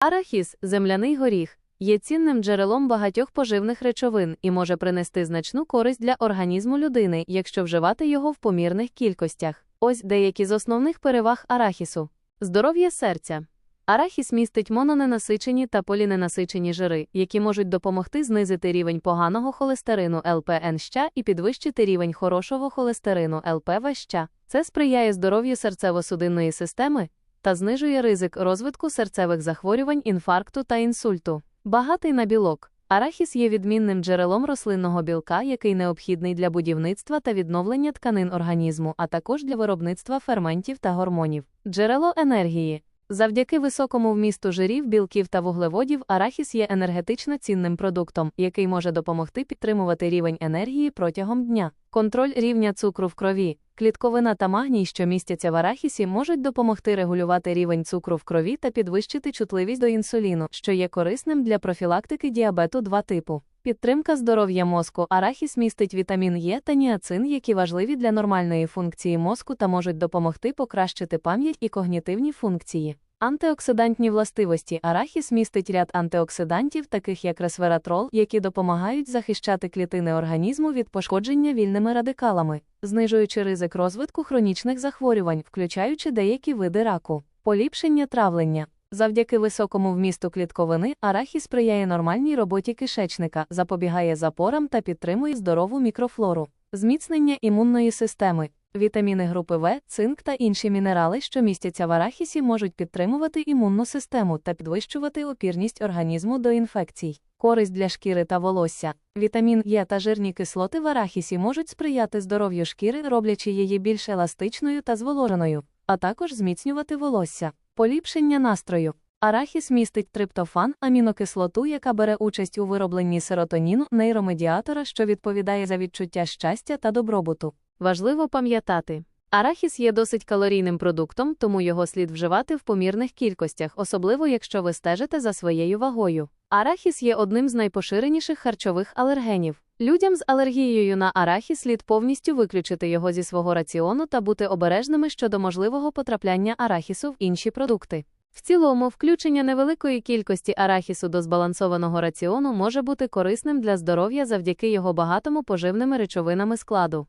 Арахіс, земляний горіх, є цінним джерелом багатьох поживних речовин і може принести значну користь для організму людини, якщо вживати його в помірних кількостях. Ось деякі з основних переваг арахісу. Здоров'я серця. Арахіс містить мононенасичені та поліненасичені жири, які можуть допомогти знизити рівень поганого холестерину ЛПН-щ і підвищити рівень хорошого холестерину ЛПВ-щ. Це сприяє здоров'ю серцево-судинної системи та знижує ризик розвитку серцевих захворювань, інфаркту та інсульту. Багатий на білок. Арахіс є відмінним джерелом рослинного білка, який необхідний для будівництва та відновлення тканин організму, а також для виробництва ферментів та гормонів. Джерело енергії. Завдяки високому вмісту жирів, білків та вуглеводів арахіс є енергетично цінним продуктом, який може допомогти підтримувати рівень енергії протягом дня. Контроль рівня цукру в крові. Клітковина та магній, що містяться в арахісі, можуть допомогти регулювати рівень цукру в крові та підвищити чутливість до інсуліну, що є корисним для профілактики діабету 2 типу. Підтримка здоров'я мозку. Арахіс містить вітамін Е та ніацин, які важливі для нормальної функції мозку та можуть допомогти покращити пам'ять і когнітивні функції. Антиоксидантні властивості арахіс містить ряд антиоксидантів, таких як ресвератрол, які допомагають захищати клітини організму від пошкодження вільними радикалами, знижуючи ризик розвитку хронічних захворювань, включаючи деякі види раку, поліпшення травлення. Завдяки високому вмісту клітковини арахіс сприяє нормальній роботі кишечника, запобігає запорам та підтримує здорову мікрофлору, зміцнення імунної системи. Вітаміни групи В, цинк та інші мінерали, що містяться в арахісі, можуть підтримувати імунну систему та підвищувати опірність організму до інфекцій. Користь для шкіри та волосся. Вітамін Е та жирні кислоти в арахісі можуть сприяти здоров'ю шкіри, роблячи її більш еластичною та зволоженою, а також зміцнювати волосся. Поліпшення настрою. Арахіс містить триптофан, амінокислоту, яка бере участь у виробленні серотоніну, нейромедіатора, що відповідає за відчуття щастя та добробуту. Важливо пам'ятати. Арахіс є досить калорійним продуктом, тому його слід вживати в помірних кількостях, особливо якщо ви стежите за своєю вагою. Арахіс є одним з найпоширеніших харчових алергенів. Людям з алергією на арахіс слід повністю виключити його зі свого раціону та бути обережними щодо можливого потрапляння арахісу в інші продукти. В цілому, включення невеликої кількості арахісу до збалансованого раціону може бути корисним для здоров'я завдяки його багатому поживними речовинами складу.